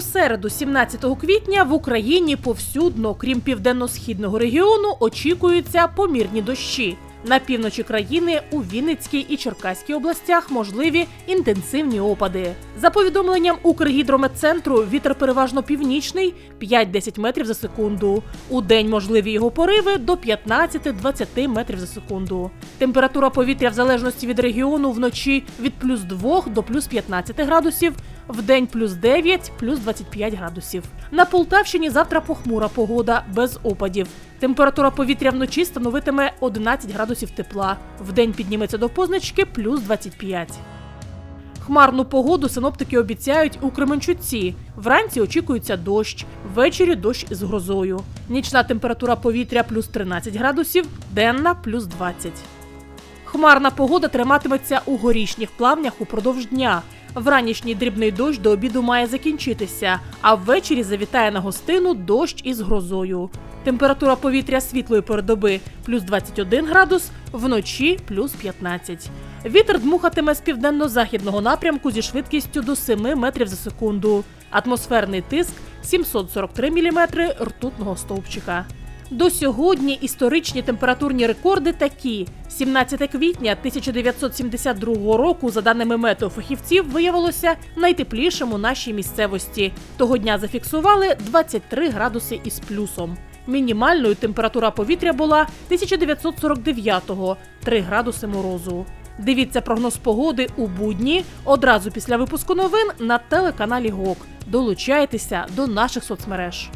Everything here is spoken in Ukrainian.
середу, 17 квітня, в Україні повсюдно, крім південно-східного регіону, очікуються помірні дощі. На півночі країни у Вінницькій і Черкаській областях можливі інтенсивні опади. За повідомленням Укргідрометцентру, вітер переважно північний 5-10 метрів за секунду. У день можливі його пориви до 15-20 метрів за секунду. Температура повітря в залежності від регіону вночі від плюс 2 до плюс 15 градусів, в день плюс 9, плюс 25 градусів. На Полтавщині завтра похмура погода без опадів. Температура повітря вночі становитиме 11 градусів тепла. Вдень підніметься до позначки плюс 25. Хмарну погоду синоптики обіцяють у Кременчуці. Вранці очікується дощ, ввечері дощ з грозою. Нічна температура повітря плюс 13 градусів, денна плюс 20. Хмарна погода триматиметься у горішніх плавнях упродовж дня. Вранішній дрібний дощ до обіду має закінчитися, а ввечері завітає на гостину дощ із грозою. Температура повітря світлої передоби плюс 21 градус, вночі плюс 15. Вітер дмухатиме з південно-західного напрямку зі швидкістю до 7 метрів за секунду. Атмосферний тиск 743 мм ртутного стовпчика. До сьогодні історичні температурні рекорди такі: 17 квітня 1972 року, за даними метеофахівців, виявилося найтеплішим у нашій місцевості. Того дня зафіксували 23 градуси із плюсом. Мінімальною температура повітря була 1949-го – 3 градуси морозу. Дивіться прогноз погоди у будні одразу після випуску новин на телеканалі ГОК. Долучайтеся до наших соцмереж.